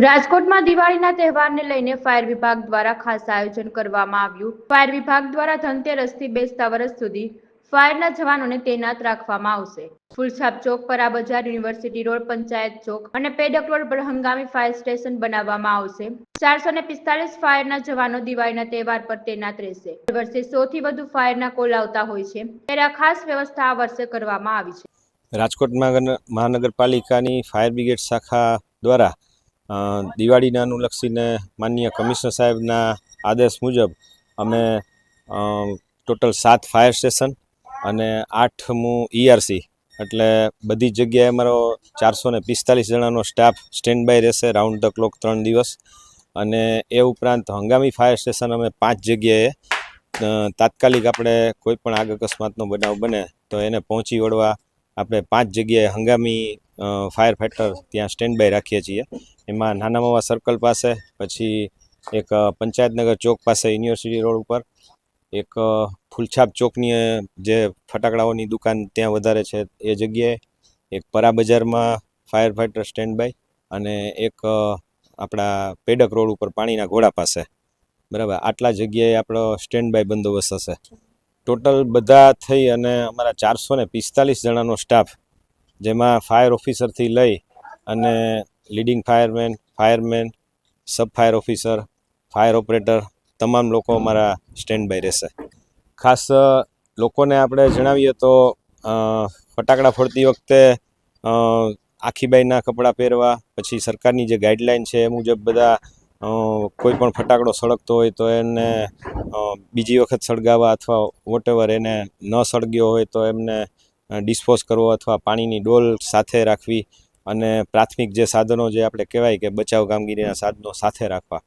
રાજકોટમાં દિવાળીના તહેવારને લઈને ફાયર વિભાગ દ્વારા ખાસ આયોજન કરવામાં આવ્યું. ફાયર વિભાગ દ્વારા ધનતેરસથી બેસતા વર્ષ સુધી ફાયરના જવાનોને તૈનાત રાખવામાં આવશે. ફૂલછાપ ચોક પરા બજાર યુનિવર્સિટી રોડ, પંચાયત ચોક અને પેડક રોડ પર હંગામી ફાયર સ્ટેશન બનાવવામાં આવશે. ચારસો ને પિસ્તાલીસ ફાયરના જવાનો દિવાળીના તહેવાર પર તૈનાત રહેશે. દર વર્ષે સૌથી વધુ ફાયરના કોલ આવતા હોય છે. ત્યારે આ ખાસ વ્યવસ્થા આ વર્ષે કરવામાં આવી છે. રાજકોટ મહાનગરપાલિકાની ફાયર બ્રિગેડ શાખા દ્વારા દિવાળીને અનુલક્ષીને માનનીય કમિશનર સાહેબના આદેશ મુજબ અમે ટોટલ સાત ફાયર સ્ટેશન અને આઠમું ઈઆરસી એટલે બધી જગ્યાએ અમારો ચારસો ને પિસ્તાલીસ જણાનો સ્ટાફ સ્ટેન્ડ બાય રહેશે રાઉન્ડ ધ ક્લોક ત્રણ દિવસ. અને એ ઉપરાંત હંગામી ફાયર સ્ટેશન અમે પાંચ જગ્યાએ તાત્કાલિક આપણે કોઈ પણ આગ અકસ્માતનો બનાવ બને તો એને પહોંચી વળવા આપણે પાંચ જગ્યાએ હંગામી ફાયર ફાઇટર ત્યાં સ્ટેન્ડ બાય રાખીએ છીએ. એમાં નાના માવા સર્કલ પાસે, પછી એક પંચાયતનગર ચોક પાસે યુનિવર્સિટી રોડ ઉપર, એક ફૂલછાપ ચોકની જે ફટાકડાઓની દુકાન ત્યાં વધારે છે એ જગ્યાએ, એક પરા બજારમાં ફાયર ફાઇટર સ્ટેન્ડ બાય અને એક આપણા પેડક રોડ ઉપર પાણીના ઘોડા પાસે. બરાબર? આટલા જગ્યાએ આપણો સ્ટેન્ડ બાય બંદોબસ્ત હશે. ટોટલ બધા થઈ અને અમારા ચારસો ને પિસ્તાલીસ જણાનો સ્ટાફ જેમાં ફાયર ઓફિસરથી લઈ અને leading fireman fireman sub fire officer fire operator તમામ લોકો અમારા સ્ટેન્ડ બાય રહેશે. ખાસ લોકોને આપણે જણાવીએ તો ફટાકડા ફોડતી વખતે આખીબાઈના આખી બાઈના કપડાં પહેરવા, પછી સરકારની જે ગાઈડલાઈન છે એ મુજબ બધા કોઈ પણ ફટાકડો સળગતો હોય તો એને બીજી વખત સળગાવવા અથવા વોટેવર એને ન સળગ્યો હોય તો એમને ડિસ્પોઝ કરવો અથવા પાણીની ડોલ સાથે રાખવી અને પ્રાથમિક જે સાધનો જે આપણે કહેવાય કે બચાવ કામગીરીના સાધનો સાથે રાખવા.